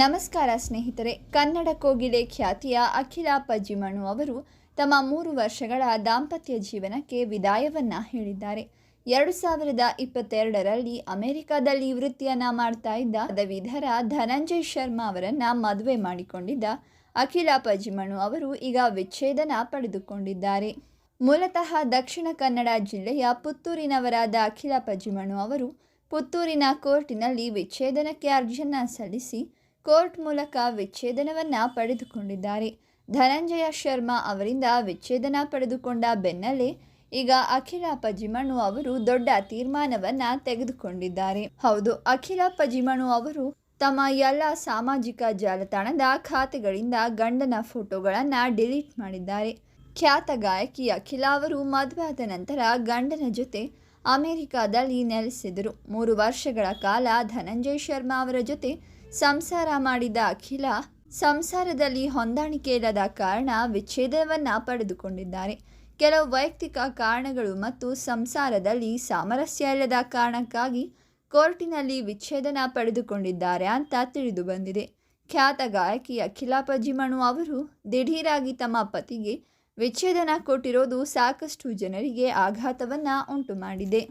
ನಮಸ್ಕಾರ ಸ್ನೇಹಿತರೆ, ಕನ್ನಡ ಕೋಗಿಲೆ ಖ್ಯಾತಿಯ ಅಖಿಲ ಪಜ್ಜಿಮಣು ಅವರು ತಮ್ಮ ಮೂರು ವರ್ಷಗಳ ದಾಂಪತ್ಯ ಜೀವನಕ್ಕೆ ವಿದಾಯವನ್ನ ಹೇಳಿದ್ದಾರೆ. ಎರಡು ಸಾವಿರದ ಇಪ್ಪತ್ತೆರಡರಲ್ಲಿ ಅಮೆರಿಕದಲ್ಲಿ ವೃತ್ತಿಯನ್ನ ಮಾಡ್ತಾ ಇದ್ದ ಪದವೀಧರ ಧನಂಜಯ್ ಶರ್ಮಾ ಅವರನ್ನ ಮದುವೆ ಮಾಡಿಕೊಂಡಿದ್ದ ಅಖಿಲ ಪಜಿಮಣು ಅವರು ಈಗ ವಿಚ್ಛೇದನ ಪಡೆದುಕೊಂಡಿದ್ದಾರೆ. ಮೂಲತಃ ದಕ್ಷಿಣ ಕನ್ನಡ ಜಿಲ್ಲೆಯ ಪುತ್ತೂರಿನವರಾದ ಅಖಿಲ ಪಜಿಮಣು ಅವರು ಪುತ್ತೂರಿನ ಕೋರ್ಟಿನಲ್ಲಿ ವಿಚ್ಛೇದನಕ್ಕೆ ಅರ್ಜಿಯನ್ನ ಸಲ್ಲಿಸಿ ಕೋರ್ಟ್ ಮೂಲಕ ವಿಚ್ಛೇದನವನ್ನು ಪಡೆದುಕೊಂಡಿದ್ದಾರೆ. ಧನಂಜಯ ಶರ್ಮಾ ಅವರಿಂದ ವಿಚ್ಛೇದನ ಪಡೆದುಕೊಂಡ ಬೆನ್ನಲ್ಲೇ ಈಗ ಅಖಿಲ ಪಜಿಮಣು ಅವರು ದೊಡ್ಡ ತೀರ್ಮಾನವನ್ನ ತೆಗೆದುಕೊಂಡಿದ್ದಾರೆ. ಹೌದು, ಅಖಿಲ ಪಜಿಮಣು ಅವರು ತಮ್ಮ ಎಲ್ಲ ಸಾಮಾಜಿಕ ಜಾಲತಾಣದ ಖಾತೆಗಳಿಂದ ಗಂಡನ ಫೋಟೋಗಳನ್ನು ಡಿಲೀಟ್ ಮಾಡಿದ್ದಾರೆ. ಖ್ಯಾತ ಗಾಯಕಿ ಅಖಿಲ ಅವರು ಮದುವಾದ ನಂತರ ಗಂಡನ ಜೊತೆ ಅಮೆರಿಕಾದಲ್ಲಿ ನೆಲೆಸಿದರು ಮೂರು ವರ್ಷಗಳ ಕಾಲ ಧನಂಜಯ್ ಶರ್ಮಾ ಅವರ ಜೊತೆ ಸಂಸಾರ ಮಾಡಿದ ಅಖಿಲ ಸಂಸಾರದಲ್ಲಿ ಹೊಂದಾಣಿಕೆ ಇಲ್ಲದ ಕಾರಣ ವಿಚ್ಛೇದವನ್ನು ಪಡೆದುಕೊಂಡಿದ್ದಾರೆ. ಕೆಲವು ವೈಯಕ್ತಿಕ ಕಾರಣಗಳು ಮತ್ತು ಸಂಸಾರದಲ್ಲಿ ಸಾಮರಸ್ಯ ಇಲ್ಲದ ಕಾರಣಕ್ಕಾಗಿ ಕೋರ್ಟಿನಲ್ಲಿ ವಿಚ್ಛೇದನ ಪಡೆದುಕೊಂಡಿದ್ದಾರೆ ಅಂತ ತಿಳಿದು ಬಂದಿದೆ. ಖ್ಯಾತ ಗಾಯಕಿ ಅಖಿಲ ಪಜಿಮಣು ಅವರು ದಿಢೀರಾಗಿ ತಮ್ಮ ಪತಿಗೆ ವಿಚ್ಛೇದನ ಕೊಟ್ಟಿರೋದು ಸಾಕಷ್ಟು ಜನರಿಗೆ ಆಘಾತವನ್ನು ಉಂಟು ಮಾಡಿದೆ